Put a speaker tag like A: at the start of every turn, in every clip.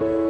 A: ส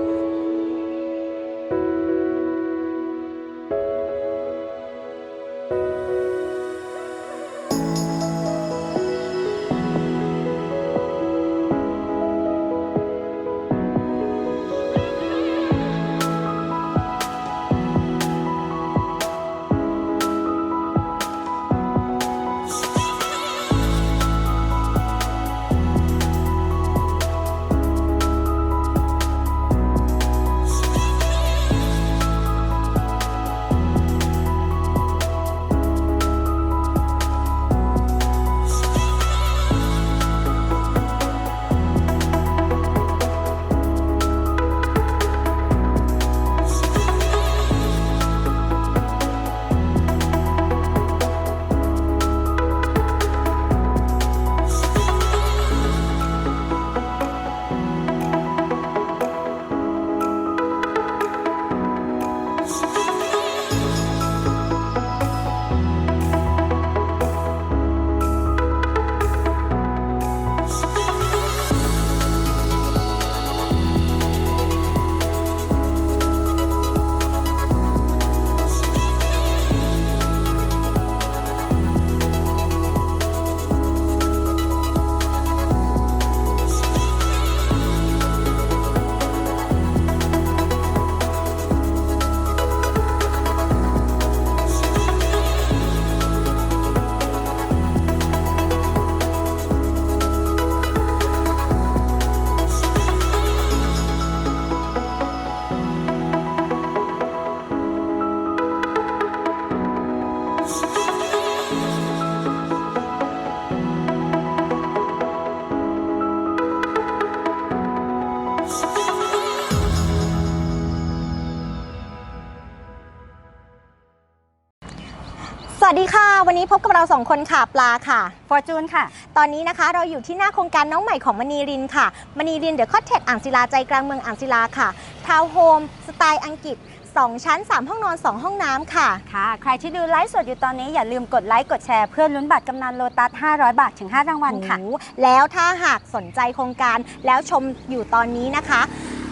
A: เราสองคนค่ะปลาค่ะ
B: ฟอร์จูนค่ะ
A: ตอนนี้นะคะเราอยู่ที่หน้าโครงการน้องใหม่ของมณีรินค่ะมณีรินเดอะคอ t เท e อ่างศิลาใจกลางเมืองอ่างศิลาค่ะทาวน์โฮมสไตล์อังกฤษ 2 ชั้น 3 ห้องนอน 2 ห้องน้ำค่ะ
B: ค่ะ ใครที่ดูไลฟ์สดอยู่ตอนนี้อย่าลืมกดไลค์กดแชร์เพื่อลุ้นบัตรกำนันโลตัส 500 บาทถึง 5 รางวัลค่ะ
A: โอ้โหแล้วถ้าหากสนใจโครงการแล้วชมอยู่ตอนนี้นะคะ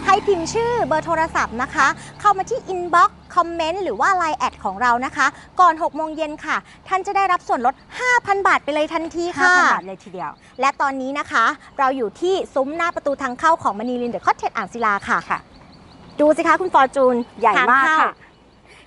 A: ให้พิมพ์ชื่อเบอร์โทรศัพท์นะคะ เข้ามาที่อินบ็อกซ์คอมเมนต์หรือว่า Line แอดของเรานะคะ ก่อน6โมงเย็นค่ะ ท่านจะได้รับส่วนลด 5,000 บาทไปเลยทันทีค่ะ
B: 5,000 บาทเลยทีเดียว
A: และตอนนี้นะคะ เราอยู่ที่ซุ้มหน้าประตูทางเข้าของมณีลินเดอะคอ t เท e อ่างศิลาค่ะ
B: ค่ะ
A: ดูสิคะคุณฟอร์จูน
B: ใหญ่มาก
A: ทงเข้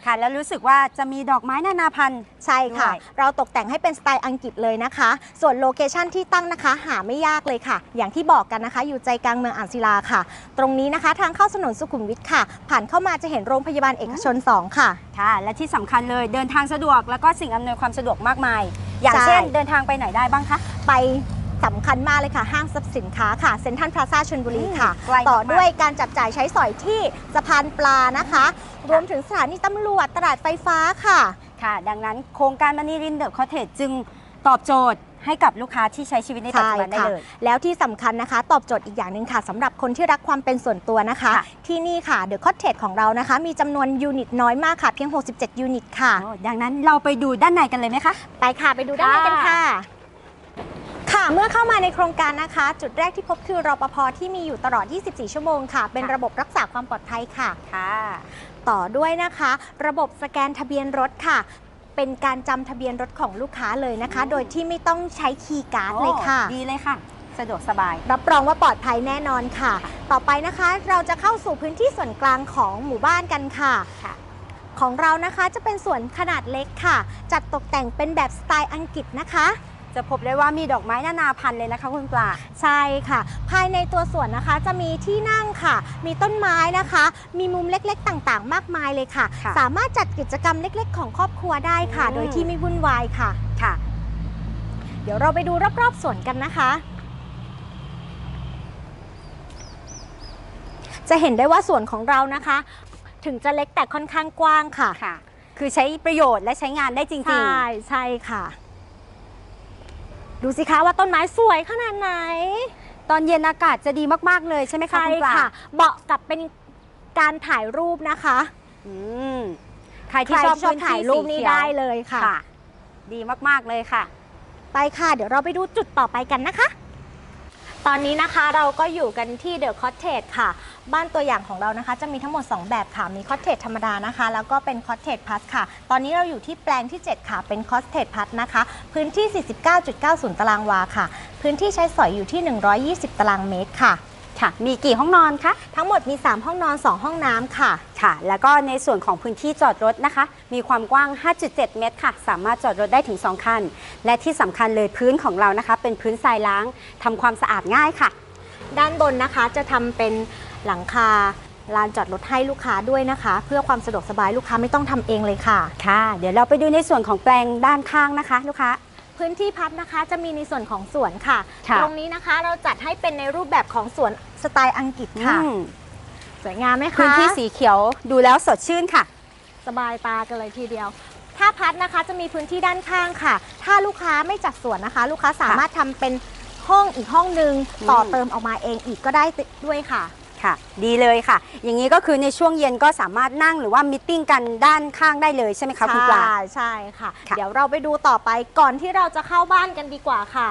B: ค่ะค่ะ แล้วรู้สึกว่าจะมีดอกไม้นานาพันธุ์
A: ใช่ค่ะ
B: ด้วย
A: เราตกแต่งให้เป็นสไตล์อังกฤษเลยนะคะ ส่วนโลเคชันที่ตั้งนะคะหาไม่ยากเลยค่ะ อย่างที่บอกกันนะคะ อยู่ใจกลางเมืองอ่างศิลาค่ะ ตรงนี้นะคะทางเข้าถนนสุขุมวิทค่ะ ผ่านเข้ามาจะเห็นโรงพยาบาลเอกชน 2 ค่ะ
B: ค่ะ และที่สำคัญเลยเดินทางสะดวกแล้วก็สิ่งอำนวยความสะดวกมากมาย อย่าง
A: ใช่
B: เช่นเดินทางไปไหนได้บ้างคะ
A: ไป สำคัญมากเลยค่ะ ห้างสรรพสินค้าค่ะเซ็นทรัลพลาซาชลบุรีค่ะ
B: อืมไกลมากๆ
A: ต่อด้วยการจับจ่ายใช้สอยที่สะพานปลานะคะ รวมถึงสถานีตำรวจตลาดไฟฟ้าค่ะ
B: ค่ะ ดังนั้นโครงการมันนี่รินเดอะคอเทจจึงตอบโจทย์ให้กับลูกค้าที่ใช้ชีวิตในปัจจุบันได้
A: ค่ะ
B: เลย
A: แล้วที่สำคัญนะคะ ตอบโจทย์อีกอย่างหนึ่งค่ะสำหรับคนที่รักความเป็นส่วนตัวนะคะ
B: ค่ะ
A: ที่นี่ค่ะเดอะคอ t เท e ของเรานะคะ มีจำนวนยูนิตน้อยมากค่ะ เพียง 67 ยูนิตค่ะ
B: โอ้ดังนั้นเราไปดูด้านในกันเลยไหมคะ
A: ไปค่ะไปดูด้านในกัน
B: ค่ะ
A: ค่ะค่ะ เมื่อเข้ามาในโครงการนะคะ จุดแรกที่พบคือรปภที่มีอยู่ตลอด 24 ชั่วโมงค่ะ เป็นระบบรักษาความปลอดภัยค่ะ
B: ค่ะ
A: ต่อด้วยนะคะ ระบบสแกนทะเบียนรถค่ะ เป็นการจำทะเบียนรถของลูกค้าเลยนะคะ
B: อืม
A: โดยที่ไม่ต้องใช้คีย์การ์ดเลยค่ะ
B: โอ้ดีเลยค่ะสะดวกสบาย
A: รับรองว่าปลอดภัยแน่นอนค่ะ ต่อไปนะคะเราจะเข้าสู่พื้นที่ส่วนกลางของหมู่บ้านกันค่ะ
B: ค่ะ
A: ของเรานะคะจะเป็นสวนขนาดเล็กค่ะ จัดตกแต่งเป็นแบบสไตล์อังกฤษนะคะ
B: จะพบได้ว่ามีดอกไม้นานาพันธุ์เลยนะคะคุณปลา
A: ใช่ค่ะ ภายในตัวสวนนะคะจะมีที่นั่งค่ะ มีต้นไม้นะคะ มีมุมเล็กๆต่างๆ มากมายเลยค่ะ
B: ค่ะ
A: สามารถจัดกิจกรรมเล็กๆ ของครอบครัวได้ค่ะ
B: อืม
A: โดยที่ไม่วุ่นวายค่ะ
B: ค่ะ
A: เดี๋ยวเราไปดูรอบๆสวนกันนะคะ จะเห็นได้ว่าสวนของเรานะคะ ถึงจะเล็กแต่ค่อนข้างกว้างค่ะ
B: ค่ะ คือใช้ประโยชน์และใช้งานได้จริง
A: ใช่ใช่ค่ะ ดูสิคะว่าต้นไม้สวยขนาดไหน
B: ๆตอนเย็นอากาศจะดีมากๆเลยใช่ไหมคะ
A: ใช่
B: คุณปลา
A: ค่ะเหมาะกับเป็นการถ่ายรูปนะคะ
B: อืมใคร
A: ใค
B: ที่
A: ร
B: ชอบ
A: ชอบ
B: พื้น
A: ถ่า
B: ที่
A: ยรูป
B: สี
A: นี้
B: ขีว
A: ได้เลยค่ะ
B: ค่ะ ดีมากๆเลยค่ะ
A: ไปค่ะ เดี๋ยวเราไปดูจุดต่อไปกันนะคะ ตอนนี้นะคะเราก็อยู่กันที่เดอะคอ t เทจค่ะ บ้านตัวอย่างของเรานะคะ จะมีทั้งหมด 2 แบบค่ะ มีคอ t เทจธรรมดานะคะ แล้วก็เป็นคอ t เทจพัสค่ะ ตอนนี้เราอยู่ที่แปลงที่ 7 ค่ะ เป็นคอ t เทจพัสนะคะ พื้นที่ 49.90 ตารางวาค่ะ พื้นที่ใช้สอยอยู่ที่ 120 ตารางเมตรค่ะ
B: ค่ะ มีกี่ห้องนอนคะ
A: ทั้งหมดมี 3 ห้องนอน 2 ห้องน้ำค่ะ
B: ค่ะ แล้วก็ในส่วนของพื้นที่จอดรถนะคะ มีความกว้าง 5.7 เมตรค่ะ สามารถจอดรถได้ถึง 2 คัน และที่สำคัญเลยพื้นของเรานะคะ เป็นพื้นทรายล้างทำความสะอาดง่ายค่ะ
A: ด้านบนนะคะจะทำเป็น หลังคาลานจอดรถให้ลูกค้าด้วยนะคะ เพื่อความสะดวกสบายลูกค้าไม่ต้องทำเองเลยค่ะ
B: ค่ะ เดี๋ยวเราไปดูในส่วนของแปลงด้านข้างนะคะ ลูกค้า
A: พื้นที่พัดนะคะจะมีในส่วนของสวนค่ะ
B: ค่ะ
A: ตรงนี้นะคะเราจัดให้เป็นในรูปแบบของสวนสไตล์อังกฤษค่ะ
B: อืม
A: สวยงามไหมคะ
B: พื้นที่สีเขียวดูแล้วสดชื่นค่ะ
A: สบายตากันเลยทีเดียว ถ้าพัดนะคะจะมีพื้นที่ด้านข้างค่ะ ถ้าลูกค้าไม่จัดสวนนะคะ ลูกค้าสามารถทำเป็นห้องอีกห้องหนึ่ง
B: อืม
A: ต่อเติมออกมาเองอีกก็ได้ด้วยค่ะ
B: ค่ะ ดีเลยค่ะ อย่างนี้ก็คือในช่วงเย็นก็สามารถนั่งหรือว่ามิทติ้งกันด้านข้างได้เลยใช่ไหมคะคุณปลา
A: ใช่ใช่ค่ะ
B: ค่ะ
A: เดี๋ยวเราไปดูต่อไปก่อนที่เราจะเข้าบ้านกันดีกว่าค่ะ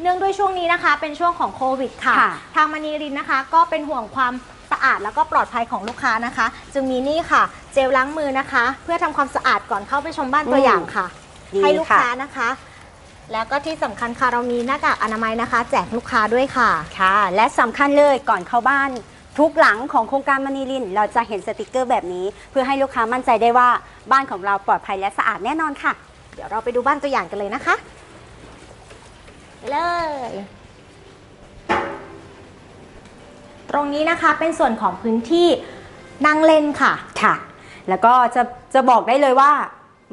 A: เนื่องด้วยช่วงนี้นะคะ เป็นช่วงของโควิดค่ะ
B: ค่ะ
A: ทางมณีรินนะคะ ก็เป็นห่วงความสะอาดแล้วก็ปลอดภัยของลูกค้านะคะ จึงมีนี่ค่ะ เจลล้างมือนะคะ เพื่อทำความสะอาดก่อนเข้าไปชมบ้านตัวอย่างค่ะ
B: ดี
A: ให้ลูก
B: ค่ะ
A: ค้านะคะ แล้วก็ที่สำคัญค่ะเรามีหน้ากากอนามัยนะคะ แจกลูกค้าด้วยค่ะ
B: ค่ะ และสำคัญเลยก่อนเข้าบ้าน ทุกหลังของโครงการมณีลิน เราจะเห็นสติกเกอร์แบบนี้ เพื่อให้ลูกค้ามั่นใจได้ว่าบ้านของเราปลอดภัยและสะอาดแน่นอนค่ะ
A: เดี๋ยวเราไปดูบ้านตัวอย่างกันเลยนะคะไปเลยตรงนี้นะคะเป็นส่วนของพื้นที่นั่งเล่นค่ะ
B: ค่ะ แล้วก็จะจะบอกได้เลยว่า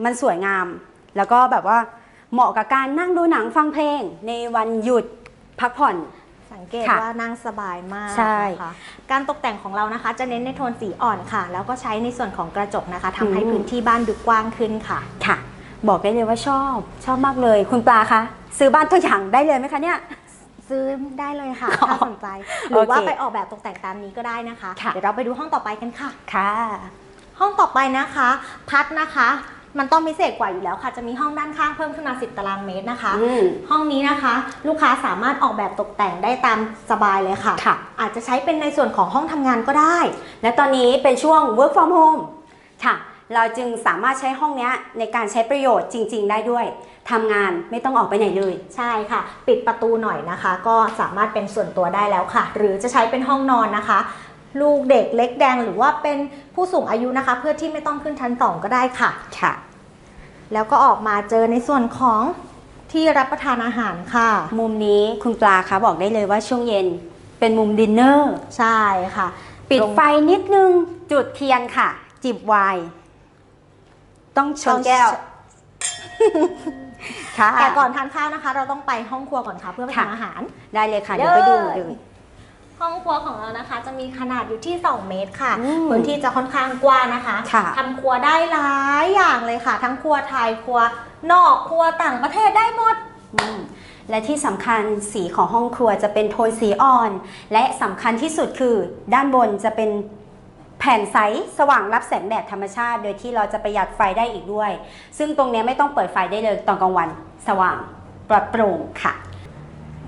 B: มันสวยงาม แล้วก็แบบว่า เหมาะกับการนั่งดูหนังฟังเพลง ในวันหยุดพักผ่อน
A: สังเกต
B: ค่ะ
A: ว่านั่งสบายมาก
B: ใช่
A: นะคะการตกแต่งของเรานะคะ จะเน้นในโทนสีอ่อนค่ะ แล้วก็ใช้ในส่วนของกระจกนะคะทำให้พื้นที่บ้านดูกว้างขึ้นค่ะ
B: ค่ะ บอกได้เลยว่าชอบชอบมากเลย คุณปลาคะซื้อบ้านตัวอย่างได้เลยไหมคะเนี่ย
A: ซื้อได้เลยค่ะ
B: อ๋อ
A: ถ้าสนใจ หรือว่า
B: โอเค
A: ไปออกแบบตกแต่งตามนี้ก็ได้นะคะ
B: ค่ะ
A: เดี๋ยวเราไปดูห้องต่อไปกันค่ะ
B: ค่ะ
A: ห้องต่อไปนะคะ พัดนะคะ มันต้องพิเศษกว่าอยู่แล้วค่ะ จะมีห้องด้านข้างเพิ่มขึ้นมา 10 ตารางเมตรนะคะ
B: อืม
A: ห้องนี้นะคะ ลูกค้าสามารถออกแบบตกแต่งได้ตามสบายเลยค่ะ
B: ค่ะ
A: อาจจะใช้เป็นในส่วนของห้องทำงานก็ได้
B: และตอนนี้เป็นช่วง work from home ค่ะ เราจึงสามารถใช้ห้องเนี้ยในการใช้ประโยชน์จริง ๆ ได้ด้วยทำงานไม่ต้องออกไปไหนเลย
A: ใช่ค่ะ ปิดประตูหน่อยนะคะ ก็สามารถเป็นส่วนตัวได้แล้วค่ะ หรือจะใช้เป็นห้องนอนนะคะ ลูกเด็กเล็กแดงหรือว่าเป็นผู้สูงอายุนะคะ เพื่อที่ไม่ต้องขึ้นชั้นสองก็ได้ค่ะ
B: ค่ะ
A: แล้วก็ออกมาเจอในส่วนของที่รับประทานอาหารค่ะ
B: มุมนี้คุณปลาคะบอกได้เลยว่าช่วงเย็นเป็นมุมดินเนอร์
A: ใช่ค่ะ
B: ปิด
A: ตรง
B: ไฟนิดนึงจุดเทียนค่ะ จิบไวน์ต้องชนแก้วค่ะ
A: แต่ก่อนทานข้าวนะคะ เราต้องไปห้องครัวก่อนค่ะ เพื่อไป
B: ค่ะ
A: ทำอาหาร
B: ได้เลยค่ะ เดี๋ยวไปดู
A: เย้
B: เลย
A: ห้องครัวของเรานะคะ จะมีขนาดอยู่ที่ 2 เมตรค่ะ
B: อืม
A: พื้นที่จะค่อนข้างกว้างนะคะ
B: ค่ะ
A: ทำครัวได้หลายอย่างเลยค่ะ ทั้งครัวไทยครัวนอกครัวต่างประเทศได้หมด
B: อืมและที่สำคัญสีของห้องครัวจะเป็นโทนสีอ่อน และสำคัญที่สุดคือ ด้านบนจะเป็นแผ่นใสสว่างรับแสงแดดธรรมชาติ โดยที่เราจะประหยัดไฟได้อีกด้วย ซึ่งตรงเนี้ยไม่ต้องเปิดไฟได้เลยตอนกลางวันสว่างปลอดโปร่งค่ะ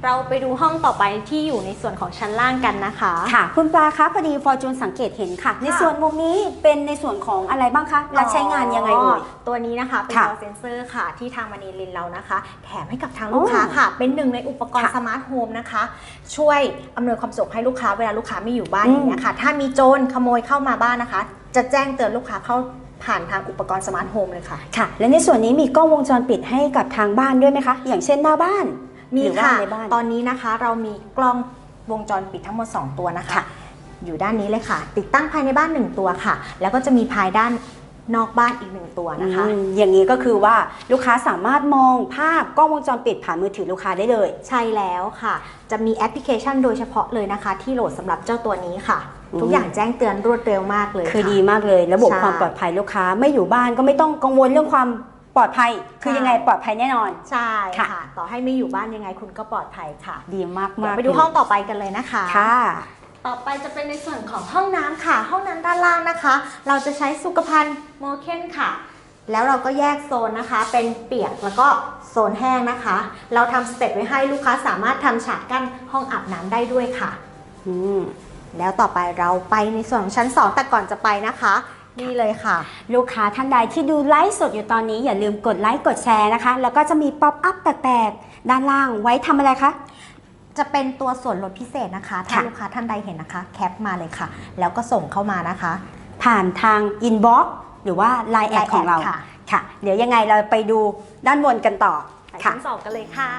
A: เราไปดูห้องต่อไปที่อยู่ในส่วนของชั้นล่างกันนะคะ
B: ค่ะ คุณปลาคะพอดีฟอร์จูนสังเกตเห็นค่ะ ในส่วนมุมนี้เป็นในส่วนของอะไรบ้างคะและใช้งานยังไงเอ่ย
A: ตัวนี้นะคะเป็น
B: ค่ะ
A: จอเซนเซอร์ค่ะ ที่ทางมณีลินเรานะคะ แถมให้กับทางลูกค้าค่ะ เป็นหนึ่งในอุปกรณ์
B: ค่ะ
A: สมาร์ทโฮมนะคะ ช่วยอำนวยความสะดวกให้ลูกค้าเวลาลูกค้าไม่อยู่บ้าน
B: อืม
A: อย่างเงี้ยค่ะ ถ้ามีโจรขโมยเข้ามาบ้านนะคะ จะแจ้งเตือนลูกค้าเข้าผ่านทางอุปกรณ์สมาร์ทโฮมเลยค่ะ
B: ค่ะ และในส่วนนี้มีกล้องวงจรปิดให้กับทางบ้านด้วยไหมคะ อย่างเช่นหน้าบ้าน
A: มี
B: หรือว่า
A: ค่ะ
B: ในบ้าน
A: ตอนนี้นะคะเรามีกล้องวงจรปิดทั้งหมด 2 ตัวนะคะ
B: ค่ะ
A: อยู่ด้านนี้เลยค่ะ ติดตั้งภายในบ้าน 1 ตัวค่ะ แล้วก็จะมีภายด้านนอกบ้านอีกหนึ่งตัวนะคะ
B: อืมอย่างนี้ก็คือว่าลูกค้าสามารถมองภาพกล้องวงจรปิดผ่านมือถือลูกค้าได้เลย
A: ใช่แล้วค่ะ จะมีแอปพลิเคชันโดยเฉพาะเลยนะคะ ที่โหลดสำหรับเจ้าตัวนี้ค่ะ
B: อืม
A: ทุกอย่างแจ้งเตือนรวดเร็วมากเลย
B: คือ
A: ค่ะ
B: ดีมากเลย ระบบ
A: ใช่
B: ความปลอดภัยลูกค้าไม่อยู่บ้านก็ไม่ต้องกังวลเรื่องความ ปลอดภัยคือ
A: ใช่
B: ยังไงปลอดภัยแน่นอน
A: ใช่
B: ค่ะ
A: ค่ะ ต่อให้ไม่อยู่บ้านยังไงคุณก็ปลอดภัยค่ะ
B: ดีมาก
A: เดี๋ย
B: มาวก
A: ไปดูห้องต่อไปกันเลยนะคะ
B: ค่ะ
A: ต่อไปจะเป็นในส่วนของห้องน้ำค่ะ ห้องน้ำด้านล่างนะคะ เราจะใช้สุขภัณฑ์โมเคนค่ะ แล้วเราก็แยกโซนนะคะ เป็นเปียกแล้วก็โซนแห้งนะคะ เราทำสเต็ปไว้ให้ลูกค้าสามารถทำฉากกั้นห้องอาบน้ำได้ด้วยค่ะ
B: อืม
A: แล้วต่อไปเราไปในส่วนของชั้น 2 แต่ก่อนจะไปนะคะ นี่เลยค่ะ
B: ลูกค้าท่านใดที่ดูไลฟ์สดอยู่ตอนนี้อย่าลืมกดไลค์กดแชร์นะคะ แล้วก็จะมีป๊อปอัพแปลกๆด้านล่างไว้ทำอะไรคะ
A: จะเป็นตัวส่วนลดพิเศษนะคะ ถ้า
B: ค่ะ
A: ลูกค้าท่านใดเห็นนะคะ แคปมาเลยค่ะ แล้วก็ส่งเข้ามานะคะ
B: ผ่านทางอินบ็อกซ์หรือว่า Line แอด
A: Line
B: ของเรา
A: ค่ะ
B: ค่ะ เดี๋ยวยังไงเราไปดูด้านบนกันต่อ
A: ไป
B: ค่ะ
A: ชั้นสองกันเลยค่ะ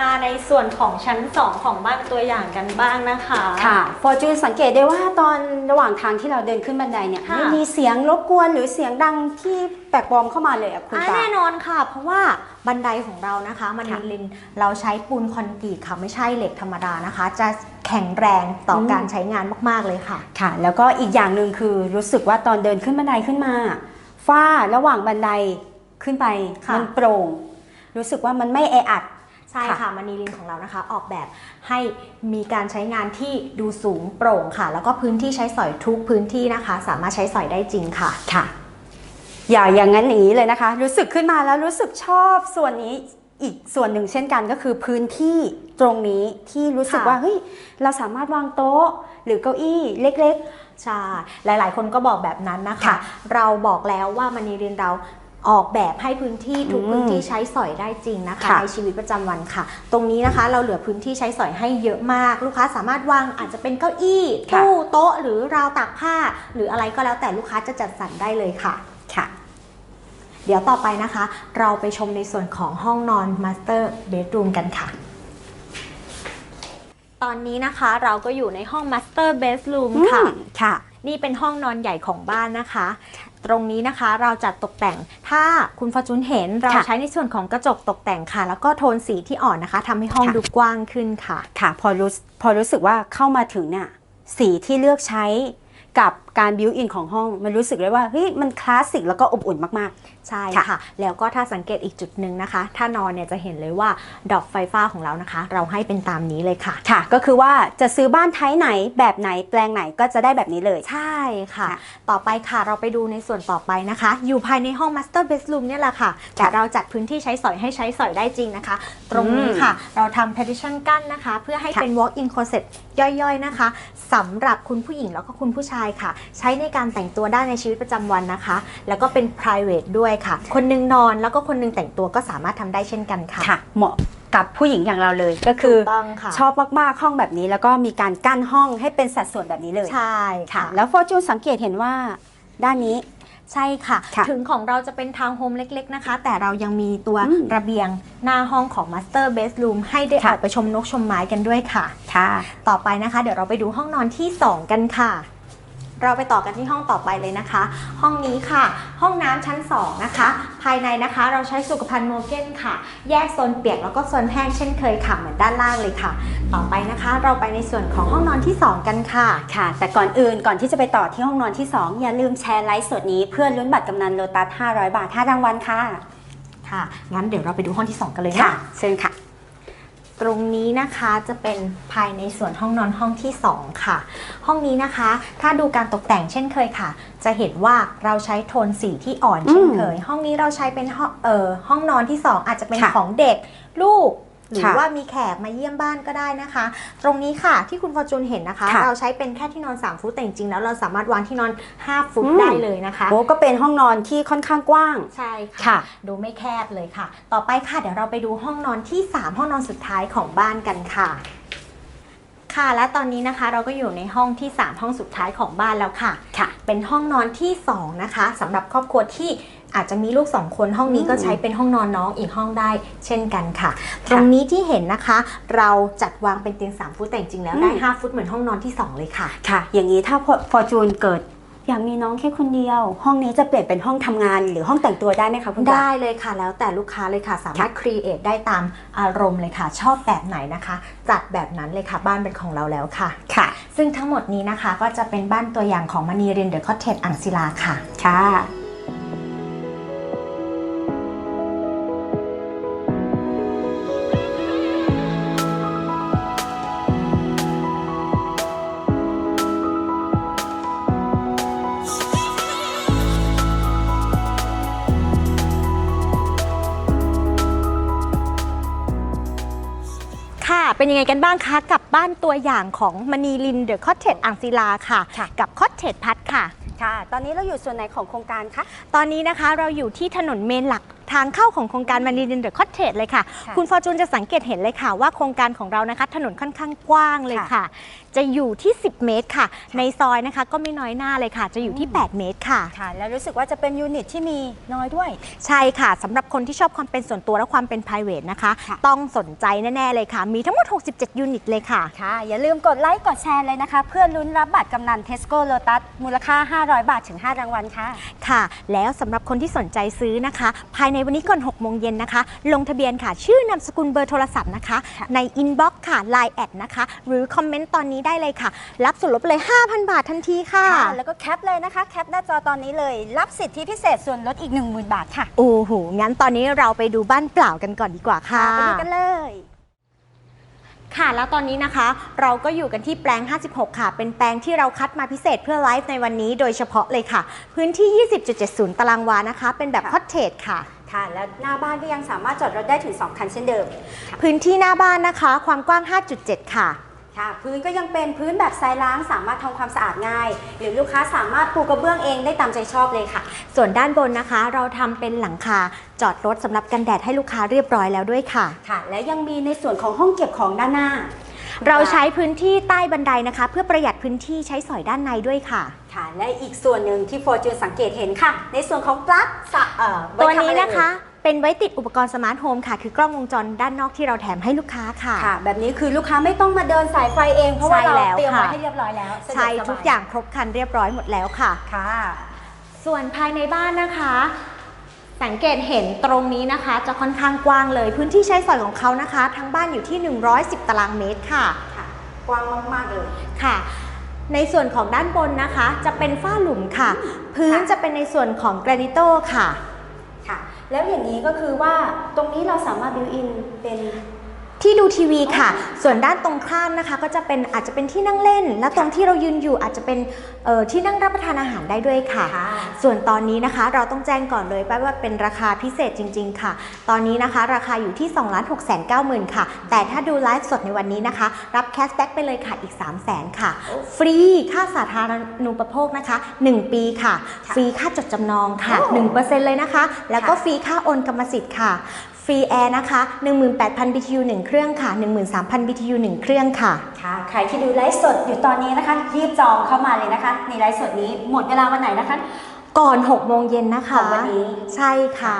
A: มาในส่วนของชั้น 2 ของบ้านตัวอย่างกันบ้างนะคะ
B: ค่ะฟอร์จูนสังเกตได้ว่าตอนระหว่างทางที่เราเดินขึ้นบันไดเนี่ย
A: ค่ะ
B: ไม่มีเสียงรบกวนหรือเสียงดังที่แปลกปลอมเข้ามาเลยอะคุณ
A: อ่า
B: ตา
A: แน่นอนค่ะ เพราะว่าบันไดของเรานะคะมัน
B: ค่ะ
A: ลินเราใช้ปูนคอนกรีตค่ะไม่ใช่เหล็กธรรมดานะคะ จะแข็งแรงต่ออ
B: ม
A: การใช้งานมาก ๆเลยค่ะ
B: ค่ะ แล้วก็อีกอย่างหนึ่งคือรู้สึกว่าตอนเดินขึ้นบันไดขึ้นมาฝ้าระหว่างบันไดขึ้นไป
A: ค่ะ
B: มันโปร่ง รู้สึกว่ามันไม่แออัด
A: ใช่
B: ค่ะ
A: ค่ะมานีลินของเรานะคะ ออกแบบให้มีการใช้งานที่ดูสูงโปร่งค่ะ แล้วก็พื้นที่ใช้สอยทุกพื้นที่นะคะ สามารถใช้สอยได้จริงค่ะ
B: ค่ะ อย่าอย่างนั้นอย่างนี้เลยนะคะ รู้สึกขึ้นมาแล้วรู้สึกชอบส่วนนี้อีกส่วนหนึ่งเช่นกันก็คือพื้นที่ตรงนี้ที่รู้สึก
A: ค่ะ
B: ว่าเฮ้ยเราสามารถวางโต๊ะ หรือเก้าอี้เล็ก
A: ใช่หลาย ๆ คนก็บอกแบบนั้นนะคะ
B: ค่ะ
A: เราบอกแล้วว่ามานีลินเรา ออกแบบให้พื้นที่ทุก
B: อืม
A: พื้นที่ใช้สอยได้จริงนะคะ
B: ค่ะ
A: ในชีวิตประจำวันค่ะ ตรงนี้นะคะเราเหลือพื้นที่ใช้สอยให้เยอะมาก ลูกค้าสามารถวางอาจจะเป็นเก้าอี้
B: ค่ะ
A: ตู้โต๊ะ หรือราวตากผ้า หรืออะไรก็แล้วแต่ลูกค้าจะจัดสรรได้เลยค่ะ
B: ๆค่ะ
A: เดี๋ยวต่อไปนะคะ เราไปชมในส่วนของห้องนอน Master Bedroom กันค่ะตอนนี้นะคะเราก็อยู่ในห้อง Master Bedroom ค่ะ
B: ค่ะ
A: นี่เป็นห้องนอนใหญ่ของบ้านนะคะ ตรงนี้นะคะเราจัดตกแต่ง ถ้าคุณฟอร์จูนเห็นเรา
B: ค่ะ
A: ใช้ในส่วนของกระจกตกแต่งค่ะ แล้วก็โทนสีที่อ่อนนะคะทำให้ห้อง
B: ค่ะ
A: ดูกว้างขึ้นค่ะ
B: ค่ะพอรู้พอรู้สึกว่าเข้ามาถึงเนี่ยสีที่เลือกใช้กับ การบิวอินของห้องมันรู้สึกเลยว่าเฮ้ยมันคลาสสิกแล้วก็อบอุ่นมาก
A: ใช่
B: ค่ะ
A: ค่ะ แล้วก็ถ้าสังเกตอีกจุดหนึ่งนะคะ ถ้านอนเนี่ยจะเห็นเลยว่าดอกไฟฟ้าของเรานะคะ เราให้เป็นตามนี้เลยค่ะ
B: ๆค่ะ ก็คือว่าจะซื้อบ้านไทยไหนแบบไหนแปลงไหนก็จะได้แบบนี้เลย
A: ใช่ค่ะ
B: ค่ะ
A: ต่อไปค่ะเราไปดูในส่วนต่อไปนะคะ อยู่ภายในห้อง Master Bedroom เนี่ยแหละค่ะ แต่เราจัดพื้นที่ใช้สอยให้ใช้สอยได้จริงนะคะ ตรงนี้ค่ะ เราทำ partition กั้นนะคะ เพื่อให้
B: ค่ะ
A: เป็น walk-in closet ย่อยๆนะคะสำหรับคุณผู้หญิงแล้วก็คุณผู้ชายค่ะใช้ในการแต่งตัวได้ในชีวิตประจำวันนะคะ แล้วก็เป็น private ด้วยค่ะ คนหนึงนอนแล้วก็คนหนึงแต่งตัวก็สามารถทำได้เช่นกันค่ะ
B: ค่ะเหมาะกับผู้หญิงอย่างเราเลยก็คือ
A: ถูกต้องค่ะ
B: ชอบมากๆห้องแบบนี้ แล้วก็มีการกั้นห้องให้เป็นสัดส่วนแบบนี้เลย
A: ใช่
B: ค่ะ
A: ค่ะ
B: แล้วฟอร์จูนสังเกตเห็นว่าด้านนี้
A: ใช่ค่ะ
B: ค่ะ
A: ถึงของเราจะเป็นทาวน์โฮมเล็กๆนะคะ แต่เรายังมีตัว
B: อืม
A: ระเบียงหน้าห้องของ Master Bedroom ให้ได้อ
B: ค่ะ
A: อกไปชมนกชมไม้กันด้วยค่ะ
B: ค่ะ
A: ต่อไปนะคะ เดี๋ยวเราไปดูห้องนอนที่ 2 กันค่ะ เราไปต่อกันที่ห้องต่อไปเลยนะคะ ห้องนี้ค่ะ ห้องน้ำชั้น 2 นะคะ ภายในนะคะเราใช้สุขภัณฑ์โมเกนค่ะ แยกโซนเปียกแล้วก็โซนแห้งเช่นเคยค่ะ เหมือนด้านล่างเลยค่ะ ต่อไปนะคะ เราไปในส่วนของห้องนอนที่ 2 กันค่ะ
B: ค่ะ แต่ก่อนอื่นก่อนที่จะไปต่อที่ห้องนอนที่ 2 อย่าลืมแชร์ไลฟ์สดนี้เพื่อลุ้นบัตรกำนันโลตัส500 บาท5รางวัลค่ะ
A: ค่ะงั้นเดี๋ยวเราไปดูห้องที่ 2 กันเลย
B: ค่ะ
A: นะ
B: เชิญค่ะ
A: ตรงนี้นะคะจะเป็นภายในส่วนห้องนอนห้องที่ 2 ค่ะ ห้องนี้นะคะ ถ้าดูการตกแต่งเช่นเคยค่ะ จะเห็นว่าเราใช้โทนสีที่อ่อนเช่นเคย ห้องนี้เราใช้เป็นห้องเอ่อห้องนอนที่ 2 อาจจะเป็น
B: ค่ะ
A: ของเด็กลูก หรือ
B: ค่ะ
A: ว่ามีแขกมาเยี่ยมบ้านก็ได้นะคะ ตรงนี้ค่ะที่คุณฟอร์จูนเห็นนะคะ
B: ค่ะ
A: เราใช้เป็นแค่ที่นอน 3 ฟุตแต่จริงๆแล้วเราสามารถวางที่นอน 5 ฟุต
B: อืม
A: ได้เลยนะคะ
B: โอ้ก็เป็นห้องนอนที่ค่อนข้างกว้าง
A: ใช่ค่ะ
B: ค่ะ
A: ดูไม่แคบเลยค่ะ ต่อไปค่ะเดี๋ยวเราไปดูห้องนอนที่ 3 ห้องนอนสุดท้ายของบ้านกันค่ะ ค่ะ และตอนนี้นะคะเราก็อยู่ในห้องที่ 3 ห้องสุดท้ายของบ้านแล้วค่ะ
B: ค่ะ
A: เป็นห้องนอนที่ 2 นะคะสำหรับครอบครัวที่อาจจะมีลูก2คนห้องนี้
B: อืม
A: ก็ใช้เป็นห้องนอนน้องอีกห้องได้เช่นกันค่ะ ตรงนี้ที่เห็นนะคะ เราจัดวางเป็นเตียง 3 ฟุตแต่จริงๆแล้วได้ 5 ฟุตเหมือนห้องนอนที่ 2 เลยค่ะ
B: ค่ะ อย่างนี้ถ้าฟอร์จูนเกิด อยากมีน้องแค่คนเดียว ห้องนี้จะเปลี่ยนเป็นห้องทำงาน หรือห้องแต่งตัวได้ไหมคะคุณปลา
A: ได้เลยค่ะ แล้วแต่ลูกค้าเลยค่ะ สามารถครีเอทได้ตามอารมณ์เลยค่ะ ชอบแบบไหนนะคะ จัดแบบนั้นเลยค่ะ บ้านเป็นของเราแล้วค่ะ
B: ค่ะ
A: ซึ่งทั้งหมดนี้นะคะก็จะเป็นบ้านตัวอย่างของมณีเรนเดอร์คอเทจอ่างศิลา
B: ค่ะ
A: ค่ะ เป็นยังไงกันบ้างคะกับบ้านตัวอย่างของมณีลินเดอะคอเทจอ่างศิลาค่ะ
B: ค่ะ
A: กับคอเทจพัทค่ะ
B: ค่ะ ตอนนี้เราอยู่ส่วนไหนของโครงการคะ
A: ตอนนี้นะคะเราอยู่ที่ถนนเมนหลัก ทางเข้าของโครงการมณีลินเดอะคอเทจเลยค่ะ
B: ค่ะ
A: คุณฟอร์จูนจะสังเกตเห็นเลยค่ะ ว่าโครงการของเรานะคะ ถนนค่อนข้างกว้างเลย
B: ค่ะ
A: ค่ะ จะอยู่ที่ 10 เมตรค่ะ ในซอยนะคะ ก็ไม่น้อยหน้าเลยค่ะ จะอยู่ที่ 8 เมตรค่ะ
B: ค่ะ แล้วรู้สึกว่าจะเป็นยูนิตที่มีน้อยด้วย
A: ใช่ค่ะสำหรับคนที่ชอบความเป็นส่วนตัวและความเป็น p r i v a t นะคะ
B: ค่ะ
A: ต้องสนใจแน่ ๆ เลยค่ะ มีทั้งหมด 67 ยูนิตเลยค่ะ
B: ค่ะ อย่าลืมกดไลค์กดแชร์เลยนะคะ เพื่อลุ้นรับบัตรกำนันเทสโก้โลตัสมูลค่า 500 บาทถึง 5 รางวัลค่ะ
A: ค่ะ แล้วสำหรับคนที่สนใจซื้อนะคะ ภายในวันนี้ก่อน6โมงเย็นนะคะ ลงทะเบียนค่ะ ชื่อนามสกุลเบอร์โทรศัพท์นะคะ
B: ค่ะ
A: ในอินบ็อกซ์ค่ะ Line แอดนะคะ หรือคอมเมนต์ตอนนี้ได้เลยค่ะ รับส่วนลดไปเลย 5,000 บาททันทีค่ะ
B: ค่ะ แล้วก็แคปเลยนะคะ แคปหน้าจอตอนนี้เลย รับสิทธิพิเศษส่วนลดอีก 10,000 บาทค่ะ
A: โอ้โห งั้นตอนนี้เราไปดูบ้านเปล่ากันก่อนดีกว่าค่ะ
B: ไปดูกันเลย
A: ค่ะ แล้วตอนนี้นะคะ เราก็อยู่กันที่แปลง 56 ค่ะ เป็นแปลงที่เราคัดมาพิเศษเพื่อไลฟ์ในวันนี้โดยเฉพาะเลยค่ะ พื้นที่ 20.70 ตารางวานะคะ เป็นแบบ
B: ค่ะ
A: คอตเทจค่ะ
B: ค่ะแล้วหน้าบ้านก็ยังสามารถจอดรถได้ถึง 2 คันเช่นเดิม
A: พื้นที่หน้าบ้านนะคะ ความกว้าง 5.7 ค่ะ
B: ค่ะ พื้นก็ยังเป็นพื้นแบบทรายล้างสามารถทำความสะอาดง่าย หรือลูกค้าสามารถปูกระเบื้องเองได้ตามใจชอบเลยค่ะ
A: ส่วนด้านบนนะคะ เราทำเป็นหลังคาจอดรถสำหรับกันแดดให้ลูกค้าเรียบร้อยแล้วด้วยค่ะ
B: ค่ะ และยังมีในส่วนของห้องเก็บของด้านหน้า
A: เราใช้พื้นที่ใต้บันไดนะคะ เพื่อประหยัดพื้นที่ใช้สอยด้านในด้วยค่ะ
B: ค่ะ และอีกส่วนหนึ่งที่โฟร์จูนสังเกตเห็นค่ะ ในส่วนของปลั๊กสะเอ่อไตั
A: ว
B: ทำอ
A: นี้
B: ไร
A: นะคะ เป็นไว้ติดอุปกรณ์สมาร์ทโฮมค่ะ คือกล้องวงจรด้านนอกที่เราแถมให้ลูกค้าค่ะ
B: ค่ะ แบบนี้คือลูกค้าไม่ต้องมาเดินสายไฟเอง เพราะว่า
A: ใช่
B: เรา
A: แล้ว
B: เตรียมไว้
A: ค่ะ
B: ให้เรียบร้อยแล้วสะดว
A: ใช่
B: สบ
A: ทุกอย่างครบครันเรียบร้อยหมดแล้วค่ะ
B: ค่ะ
A: ส่วนภายในบ้านนะคะ สังเกตเห็นตรงนี้นะคะ จะค่อนข้างกว้างเลย พื้นที่ใช้สอยของเขานะคะ ทั้งบ้านอยู่ที่ 110 ตารางเมตรค่ะ
B: ค่ะกว้างมากๆเลย
A: ค่ะ ในส่วนของด้านบนนะคะ จะเป็นฝ้าหลุมค่ะ พื้น
B: ค่ะ
A: จะเป็นในส่วนของแกรนิโตค่ะ
B: ค่ะ แล้วอย่างนี้ก็คือว่าตรงนี้เราสามารถบิวอินเป็น
A: ที่ดูทีวีค่ะ ส่วนด้านตรงข้ามนะคะก็จะเป็นอาจจะเป็นที่นั่งเล่น และตรงที่เรายืนอยู่อาจจะเป็นเอ่อที่นั่งรับประทานอาหารได้ด้วยค่ะ
B: ค่ะ
A: ส่วนตอนนี้นะคะเราต้องแจ้งก่อนเลยป้าว่าเป็นราคาพิเศษจริง ๆ ค่ะ ตอนนี้นะคะราคาอยู่ที่2 6 9 0 0 0 0ค่ะ แต่ถ้าดูไลฟ์สดในวันนี้นะคะ รับแคชแบ็กไปเลยค่ะอีก 3 0 0 0 0 0ค่ะ ฟรีค่าสาธารณูปโภคนะคะ 1 ปีค่ะ
B: ค่ะ
A: ฟรีค่าจดจำนองค่ะ
B: โอ้
A: 1%เลยนะคะ แล้วก็
B: ค่ะ
A: ฟรีค่าโอนกรรมสิทธิ์ค่ะ ฟรีแอร์นะคะ 18,000 BTU 1 เครื่องค่ะ 13,000 BTU 1 เครื่องค่ะ
B: ค่ะ ใครที่ดูไลฟ์สดอยู่ตอนนี้นะคะ รีบจองเข้ามาเลยนะคะ ในไลฟ์สดนี้หมดเวลาวันไหนนะคะ
A: ก่อน 6 โมงเย็นนะคะ
B: ของวันนี้
A: ใช่ค่ะ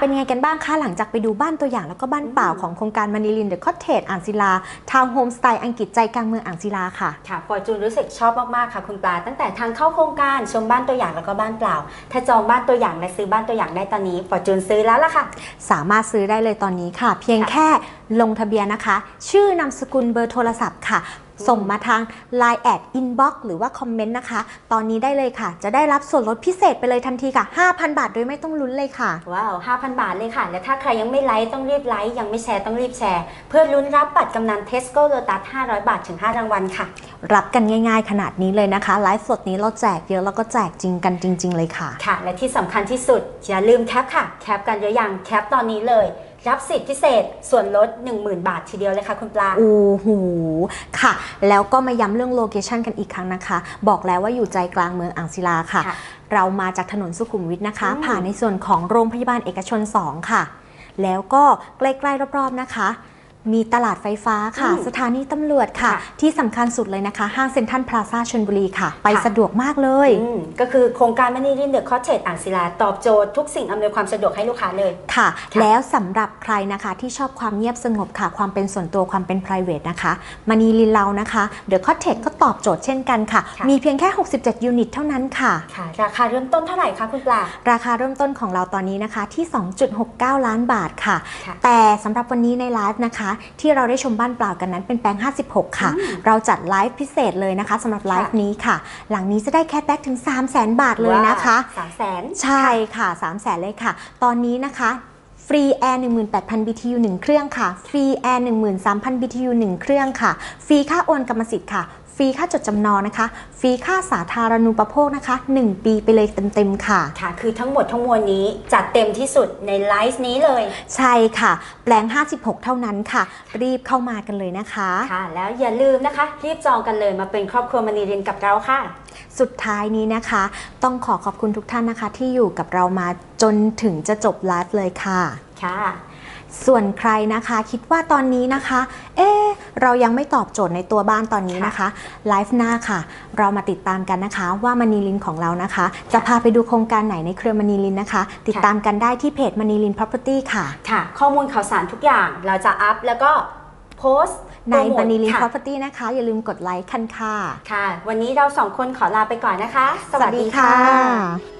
A: เป็นไงกันบ้างคะหลังจากไปดูบ้านตัวอย่างแล้วก็บ้านเปล่าของโครงการมานิลินเดอะคอ t เทจอ่างศิลาทาวน์โฮมสไตล์อังกฤษใจกลางเมืองอ่างศิลาค่ะ
B: ค่ะฟอร์จูนรู้สึกชอบมาก ๆ ค่ะคุณปลา ตั้งแต่ทางเข้าโครงการชมบ้านตัวอย่างแล้วก็บ้านเปล่า ถ้าจองบ้านตัวอย่างและซื้อบ้านตัวอย่างได้ตอนนี้ฟอร์จูนซื้อแล้วล่ะค่ะ
A: สามารถซื้อได้เลยตอนนี้ค่ะ เพียง
B: ค่ะ
A: แค่ลงทะเบียนนะคะ ชื่อนามสกุลเบอร์โทรศัพท์ค่ะ ส่งมาทาง Line แอดอินบ็อกหรือว่าคอมเมนต์นะคะ ตอนนี้ได้เลยค่ะ จะได้รับส่วนลดพิเศษไปเลยทันทีค่ะ 5,000 บาทโดยไม่ต้องลุ้นเลยค่ะ
B: ว้าว 5,000 บาทเลยค่ะ และถ้าใครยังไม่ไลค์ต้องรีบไลค์ยังไม่แชร์ต้องรีบแชร์ เพื่อลุ้นรับบัตรกำนันเทสโก้โ t ตัส500 บาทถึง 5 รางวัลค่ะ
A: รับกันง่ายๆ ขนาดนี้เลยนะคะไลฟ์สดนี้เราแจกเยอะแล้วก็แจกจริงกันจริง ๆ เลยค่ะ
B: ค่ะ และที่สำคัญที่สุดอย่าลืมแคปค่ะ แคปกันหรือยังแคปตอนนี้เลย รับสิทธิพิเศษส่วนลด 10,000 บาททีเดียวเลยค่ะคุณปลา
A: โอ้โหค่ะ แล้วก็มาย้ำเรื่องโลเคชันกันอีกครั้งนะคะ บอกแล้วว่าอยู่ใจกลางเมืองอ่างศิลาค่ะ
B: ค่ะ
A: เรามาจากถนนสุขุมวิทนะคะ
B: อืม
A: ผ่านในส่วนของโรงพยาบาลเอกชน 2 ค่ะ แล้วก็ใกล้ๆรอบๆนะคะ มีตลาดไฟฟ้าค่ะ
B: อืม
A: สถานีตำรวจค่ะ
B: ค่ะ
A: ที่สำคัญสุดเลยนะคะ ห้างเซ็นทรัลพลาซ่าชลบุรีค่ะ ไป
B: ค่ะ
A: สะดวกมากเลย
B: อืมก็คือโครงการมันนี่รินเดอะคอ t เทจอ่างศิลา ตอบโจทย์ทุกสิ่งอำนวยความสะดวกให้ลูกค้าเลย
A: ค่ะ
B: ค่ะ
A: แล้วสำหรับใครนะคะที่ชอบความเงียบสงบค่ะ ความเป็นส่วนตัวความเป็น p r i v a t นะคะมานีลินเรานะคะเดอะคอ t เทจก็ตอบโจทย์เช่นกันค่ะ
B: ค่ะ
A: มีเพียงแค่ 67 ยูนิตเท่านั้นค่ะ
B: ค่ะราคาเริ่มต้นเท่าไหร่คะคุณปลา
A: ราคาเริ่มต้นของเราตอนนี้นะคะที่ 2.69 ล้านบาทค่ะ
B: ค่ะ
A: แต่สำหรับวันนี้ในไลฟ์นะคะที่เราได้ชมบ้านเปล่ากันนั้นเป็นแปลง 56 ค่ะ
B: อืม
A: เราจัดไลฟ์พิเศษเลยนะคะสำหรับไลฟ์นี้ค่ะ หลังนี้จะได้แคชแบ็กถึง 3 0 0 0 0 0บาทเลยนะคะ
B: สามแสน
A: ใช่ค่ะ 3 0 0แสนเลยค่ะ ตอนนี้นะคะฟรีแอร์18,000 BTU 1 เครื่องค่ะ ฟรีแอร์13,000 BTU 1 เครื่องค่ะ ฟรีค่าโอนกรรมสิทธิ์ค่ะฟ รีค่าจดจำนองนะคะ ฟรีค่าสาธารณูปโภคนะคะ 1 ปีไปเลยเต็มๆค่ะ
B: ค่ะ คือทั้งหมดทั้งมวลนี้จัดเต็มที่สุดในไลฟ์นี้เลย
A: ใช่ค่ะ แปลง 56 เท่านั้นค่ะ รีบเข้ามากันเลยนะคะ
B: ค่ะ แล้วอย่าลืมนะคะ รีบจองกันเลยมาเป็นครอบครัวมณีรินกับเราค่ะ
A: สุดท้ายนี้นะคะ ต้องขอขอบคุณทุกท่านนะคะ ที่อยู่กับเรามาจนถึงจะจบไลฟ์เลยค่ะ
B: ค่ะ
A: ส่วนใครนะคะคิดว่าตอนนี้นะคะ เอ๊ะเรายังไม่ตอบโจทย์ในตัวบ้านตอนนี้นะคะไลฟ์หน้าค่ะ เรามาติดตามกันนะคะ ว่ามันีลินของเรานะคะ จะพาไปดูโครงการไหนในเครือมันีลินนะคะ ติดตามกันได้ที่เพจมันีลิน Property ค่ะ
B: ค่ะ ข้อมูลข่าวสารทุกอย่างเราจะอัพแล้วก็โพสต์
A: ใน
B: โปรโมท
A: มันีลิน
B: ค่ะ
A: Property นะคะ อย่าลืมกดไลค์คันค่ะ
B: ค่ะ วันนี้เราสองคนขอลาไปก่อนนะคะ สวัสดีค่ะ
A: สวัสดีค่ะ